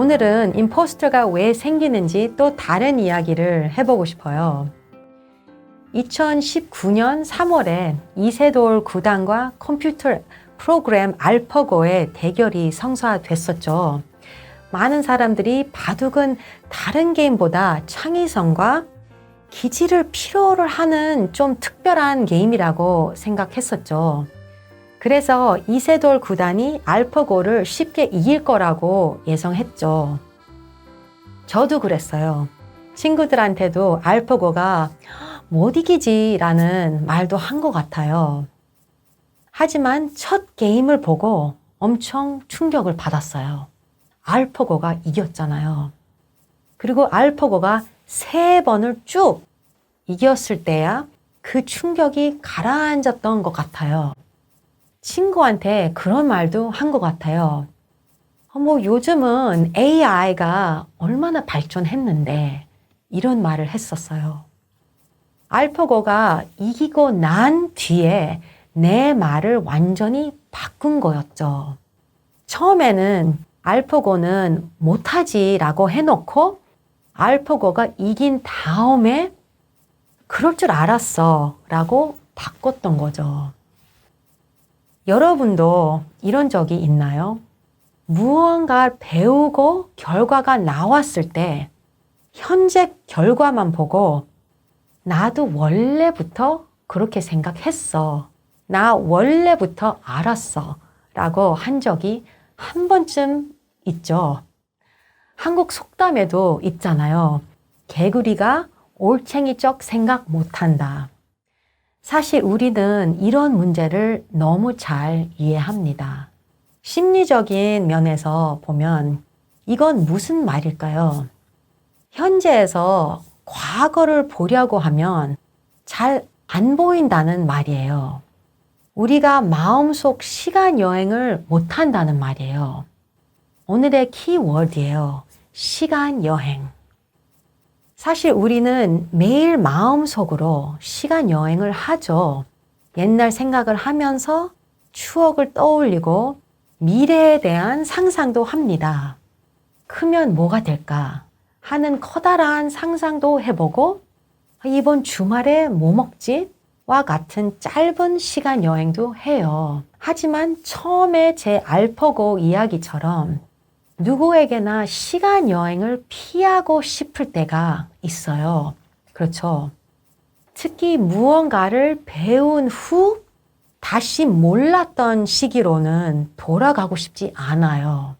오늘은 임포스터가 왜 생기는지 또 다른 이야기를 해보고 싶어요. 2019년 3월에 이세돌 구단과 컴퓨터 프로그램 알파고의 대결이 성사됐었죠. 많은 사람들이 바둑은 다른 게임보다 창의성과 기지를 필요로 하는 좀 특별한 게임이라고 생각했었죠. 그래서 이세돌 구단이 알파고를 쉽게 이길 거라고 예상했죠. 저도 그랬어요. 친구들한테도 알파고가 못 이기지 라는 말도 한 것 같아요. 하지만 첫 게임을 보고 엄청 충격을 받았어요. 알파고가 이겼잖아요. 그리고 알파고가 세 번을 쭉 이겼을 때야 그 충격이 가라앉았던 것 같아요. 친구한테 그런 말도 한 것 같아요. 어, 뭐 요즘은 AI가 얼마나 발전했는데 이런 말을 했었어요. 알파고가 이기고 난 뒤에 내 말을 완전히 바꾼 거였죠. 처음에는 알파고는 못하지 라고 해놓고 알파고가 이긴 다음에 그럴 줄 알았어 라고 바꿨던 거죠. 여러분도 이런 적이 있나요? 무언가 배우고 결과가 나왔을 때 현재 결과만 보고 나도 원래부터 그렇게 생각했어. 나 원래부터 알았어. 라고 한 적이 한 번쯤 있죠. 한국 속담에도 있잖아요. 개구리가 올챙이적 생각 못한다. 사실 우리는 이런 문제를 너무 잘 이해합니다. 심리적인 면에서 보면 이건 무슨 말일까요? 현재에서 과거를 보려고 하면 잘 안 보인다는 말이에요. 우리가 마음속 시간 여행을 못 한다는 말이에요. 오늘의 키워드예요. 시간 여행. 사실 우리는 매일 마음속으로 시간 여행을 하죠. 옛날 생각을 하면서 추억을 떠올리고 미래에 대한 상상도 합니다. 크면 뭐가 될까 하는 커다란 상상도 해보고 이번 주말에 뭐 먹지? 와 같은 짧은 시간 여행도 해요. 하지만 처음에 제 알파고 이야기처럼 누구에게나 시간 여행을 피하고 싶을 때가 있어요. 그렇죠. 특히 무언가를 배운 후 다시 몰랐던 시기로는 돌아가고 싶지 않아요.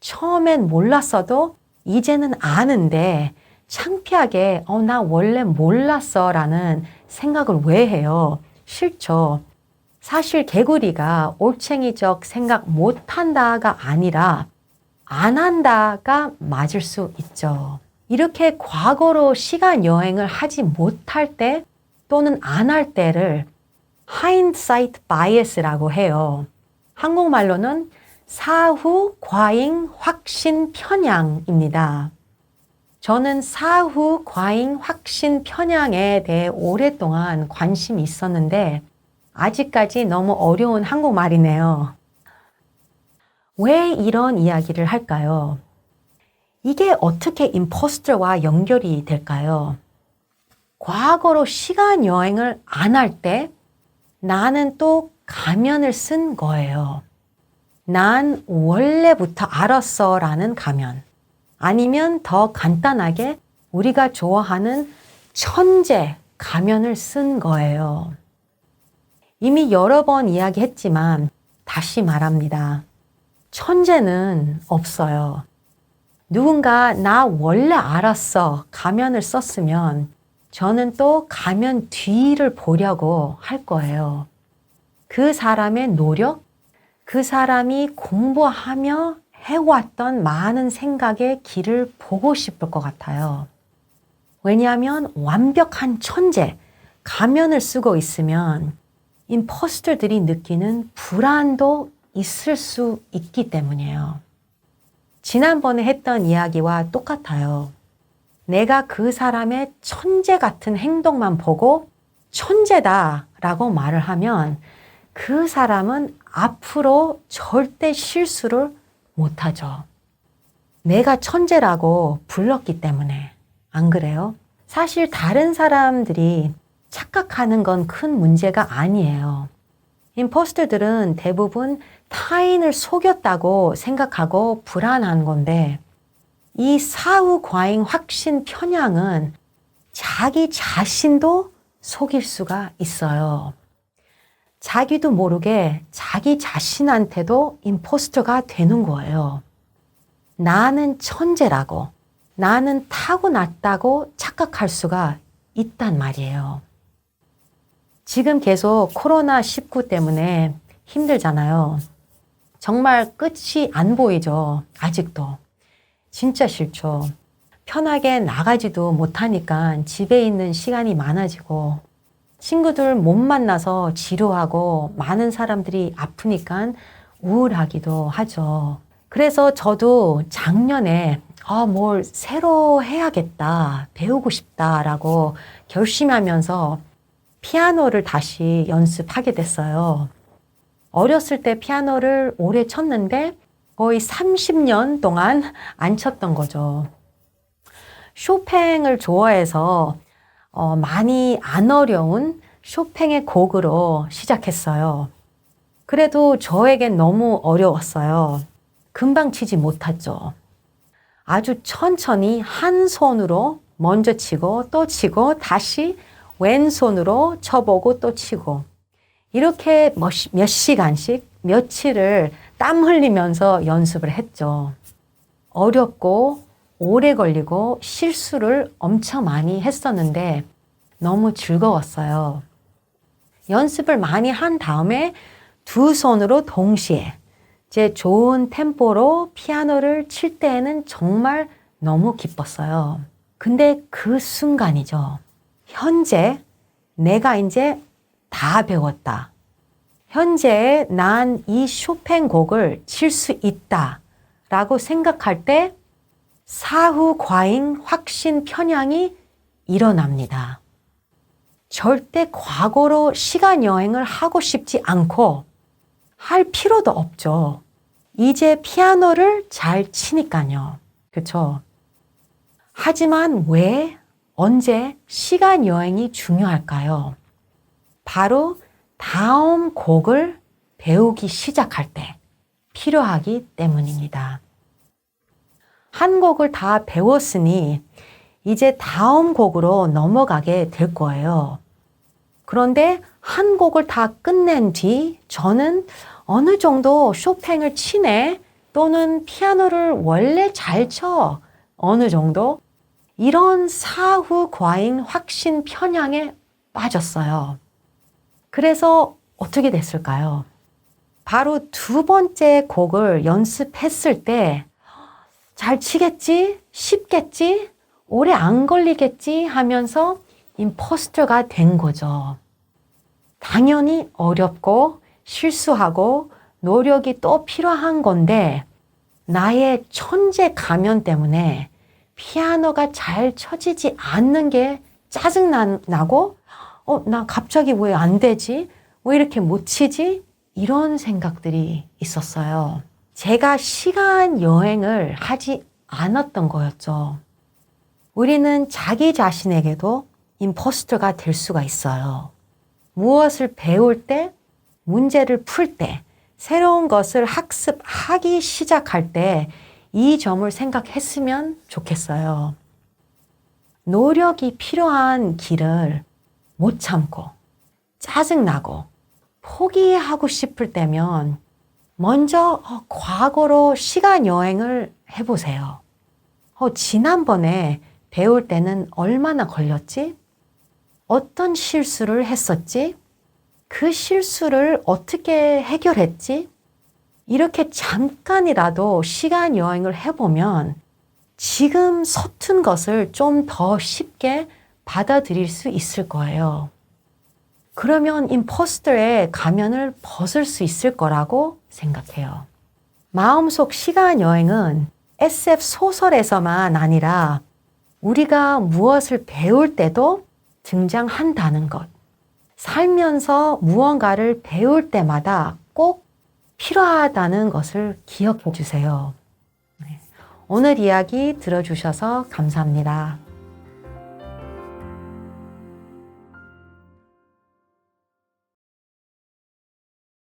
처음엔 몰랐어도 이제는 아는데 창피하게 어, 나 원래 몰랐어 라는 생각을 왜 해요? 싫죠. 사실 개구리가 올챙이적 생각 못한다가 아니라 안 한다가 맞을 수 있죠. 이렇게 과거로 시간 여행을 하지 못할 때 또는 안 할 때를 hindsight bias라고 해요. 한국말로는 사후 과잉 확신 편향입니다. 저는 사후 과잉 확신 편향에 대해 오랫동안 관심이 있었는데 아직까지 너무 어려운 한국말이네요. 왜 이런 이야기를 할까요? 이게 어떻게 임포스터와 연결이 될까요? 과거로 시간 여행을 안 할 때 나는 또 가면을 쓴 거예요. 난 원래부터 알았어 라는 가면. 아니면 더 간단하게 우리가 좋아하는 천재 가면을 쓴 거예요. 이미 여러 번 이야기했지만 다시 말합니다. 천재는 없어요. 누군가 나 원래 알았어 가면을 썼으면 저는 또 가면 뒤를 보려고 할 거예요. 그 사람의 노력, 그 사람이 공부하며 해왔던 많은 생각의 길을 보고 싶을 것 같아요. 왜냐하면 완벽한 천재, 가면을 쓰고 있으면 임포스터들이 느끼는 불안도 있을 수 있기 때문이에요. 지난번에 했던 이야기와 똑같아요. 내가 그 사람의 천재 같은 행동만 보고 천재다 라고 말을 하면 그 사람은 앞으로 절대 실수를 못하죠. 내가 천재라고 불렀기 때문에. 안 그래요? 사실 다른 사람들이 착각하는 건 큰 문제가 아니에요. 임포스터들은 대부분 타인을 속였다고 생각하고 불안한 건데 이 사후 과잉 확신 편향은 자기 자신도 속일 수가 있어요. 자기도 모르게 자기 자신한테도 임포스터가 되는 거예요. 나는 천재라고, 나는 타고났다고 착각할 수가 있단 말이에요. 지금 계속 코로나19 때문에 힘들잖아요. 정말 끝이 안 보이죠. 아직도. 진짜 싫죠. 편하게 나가지도 못하니까 집에 있는 시간이 많아지고 친구들 못 만나서 지루하고 많은 사람들이 아프니까 우울하기도 하죠. 그래서 저도 작년에 아, 뭘 새로 해야겠다, 배우고 싶다라고 결심하면서 피아노를 다시 연습하게 됐어요. 어렸을 때 피아노를 오래 쳤는데 거의 30년 동안 안 쳤던 거죠. 쇼팽을 좋아해서 어, 많이 안 어려운 쇼팽의 곡으로 시작했어요. 그래도 저에겐 너무 어려웠어요. 금방 치지 못했죠. 아주 천천히 한 손으로 먼저 치고 또 치고 다시 왼손으로 쳐보고 또 치고 이렇게 몇 시간씩 며칠을 땀 흘리면서 연습을 했죠. 어렵고 오래 걸리고 실수를 엄청 많이 했었는데 너무 즐거웠어요. 연습을 많이 한 다음에 두 손으로 동시에 제 좋은 템포로 피아노를 칠 때에는 정말 너무 기뻤어요. 근데 그 순간이죠. 현재 내가 이제 다 배웠다. 현재 난 이 쇼팽 곡을 칠 수 있다. 라고 생각할 때 사후 과잉 확신 편향이 일어납니다. 절대 과거로 시간 여행을 하고 싶지 않고 할 필요도 없죠. 이제 피아노를 잘 치니까요. 그쵸? 하지만 왜, 언제 시간 여행이 중요할까요? 바로 다음 곡을 배우기 시작할 때 필요하기 때문입니다. 한 곡을 다 배웠으니 이제 다음 곡으로 넘어가게 될 거예요. 그런데 한 곡을 다 끝낸 뒤 저는 어느 정도 쇼팽을 치네 또는 피아노를 원래 잘 쳐 어느 정도 이런 사후 과잉 확신 편향에 빠졌어요. 그래서 어떻게 됐을까요? 바로 두 번째 곡을 연습했을 때 잘 치겠지? 쉽겠지? 오래 안 걸리겠지? 하면서 임포스터가 된 거죠. 당연히 어렵고 실수하고 노력이 또 필요한 건데 나의 천재 가면 때문에 피아노가 잘 쳐지지 않는 게 짜증나고 어, 나 갑자기 왜 안 되지? 왜 이렇게 못 치지? 이런 생각들이 있었어요. 제가 시간 여행을 하지 않았던 거였죠. 우리는 자기 자신에게도 임포스터가 될 수가 있어요. 무엇을 배울 때, 문제를 풀 때, 새로운 것을 학습하기 시작할 때 이 점을 생각했으면 좋겠어요. 노력이 필요한 길을 못 참고, 짜증나고, 포기하고 싶을 때면 먼저 어, 과거로 시간 여행을 해보세요. 어, 지난번에 배울 때는 얼마나 걸렸지? 어떤 실수를 했었지? 그 실수를 어떻게 해결했지? 이렇게 잠깐이라도 시간 여행을 해보면 지금 서툰 것을 좀 더 쉽게 받아들일 수 있을 거예요. 그러면 임포스터의 가면을 벗을 수 있을 거라고 생각해요. 마음속 시간 여행은 SF 소설에서만 아니라 우리가 무엇을 배울 때도 등장한다는 것. 살면서 무언가를 배울 때마다 꼭 필요하다는 것을 기억해 주세요. 네. 오늘 이야기 들어주셔서 감사합니다.